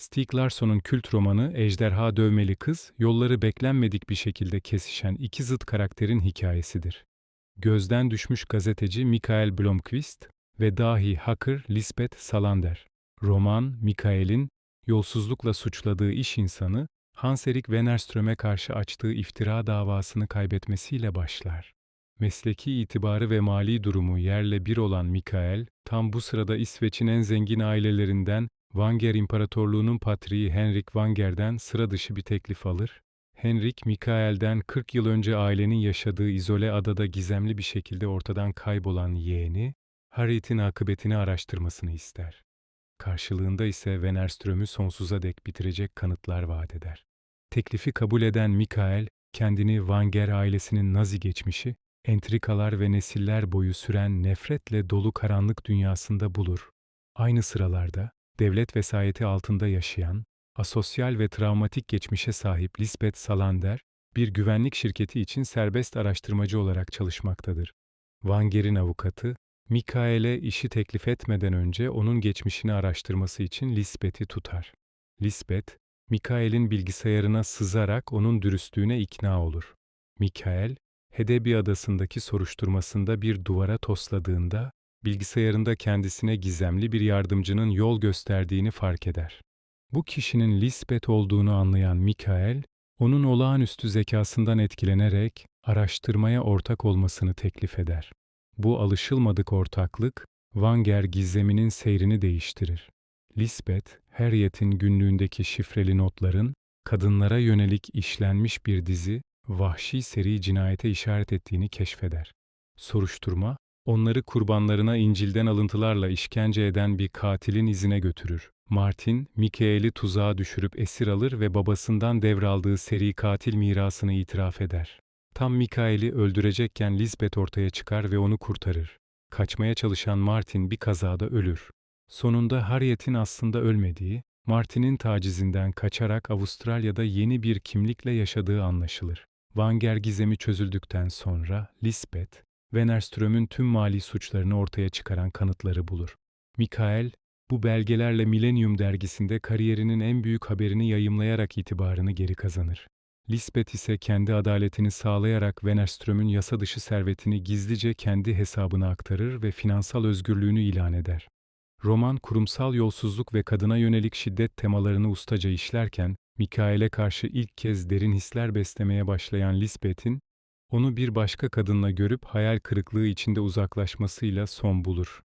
Stieg Larsson'un kült romanı Ejderha Dövmeli Kız, yolları beklenmedik bir şekilde kesişen iki zıt karakterin hikayesidir. Gözden düşmüş gazeteci Mikael Blomkvist ve dahi hacker Lisbeth Salander. Roman, Mikael'in yolsuzlukla suçladığı iş insanı Hans-Erik karşı açtığı iftira davasını kaybetmesiyle başlar. Mesleki itibarı ve mali durumu yerle bir olan Mikael, tam bu sırada İsveç'in en zengin ailelerinden Vanger İmparatorluğu'nun patriği Henrik Vanger'den sıra dışı bir teklif alır. Henrik, Mikael'den 40 yıl önce ailenin yaşadığı izole adada gizemli bir şekilde ortadan kaybolan yeğeni, Harriet'in akıbetini araştırmasını ister. Karşılığında ise Wennerström'ü sonsuza dek bitirecek kanıtlar vaat eder. Teklifi kabul eden Mikael, kendini Vanger ailesinin Nazi geçmişi, entrikalar ve nesiller boyu süren nefretle dolu karanlık dünyasında bulur. Aynı sıralarda, devlet vesayeti altında yaşayan, asosyal ve travmatik geçmişe sahip Lisbeth Salander, bir güvenlik şirketi için serbest araştırmacı olarak çalışmaktadır. Vanger'in avukatı, Mikael'e işi teklif etmeden önce onun geçmişini araştırması için Lisbeth'i tutar. Lisbeth, Mikael'in bilgisayarına sızarak onun dürüstlüğüne ikna olur. Mikael, Hedebi adasındaki soruşturmasında bir duvara tosladığında, bilgisayarında kendisine gizemli bir yardımcının yol gösterdiğini fark eder. Bu kişinin Lisbeth olduğunu anlayan Mikael, onun olağanüstü zekasından etkilenerek araştırmaya ortak olmasını teklif eder. Bu alışılmadık ortaklık, Vanger gizeminin seyrini değiştirir. Lisbeth, Harriet'in günlüğündeki şifreli notların, kadınlara yönelik işlenmiş bir dizi, vahşi seri cinayete işaret ettiğini keşfeder. Soruşturma, onları kurbanlarına İncil'den alıntılarla işkence eden bir katilin izine götürür. Martin, Mikael'i tuzağa düşürüp esir alır ve babasından devraldığı seri katil mirasını itiraf eder. Tam Mikael'i öldürecekken Lisbeth ortaya çıkar ve onu kurtarır. Kaçmaya çalışan Martin bir kazada ölür. Sonunda Harriet'in aslında ölmediği, Martin'in tacizinden kaçarak Avustralya'da yeni bir kimlikle yaşadığı anlaşılır. Vanger gizemi çözüldükten sonra Lisbeth, Wennerström'ün tüm mali suçlarını ortaya çıkaran kanıtları bulur. Mikael, bu belgelerle Millennium dergisinde kariyerinin en büyük haberini yayımlayarak itibarını geri kazanır. Lisbeth ise kendi adaletini sağlayarak Wennerström'ün yasa dışı servetini gizlice kendi hesabına aktarır ve finansal özgürlüğünü ilan eder. Roman kurumsal yolsuzluk ve kadına yönelik şiddet temalarını ustaca işlerken, Mikael'e karşı ilk kez derin hisler beslemeye başlayan Lisbeth'in, onu bir başka kadınla görüp hayal kırıklığı içinde uzaklaşmasıyla son bulur.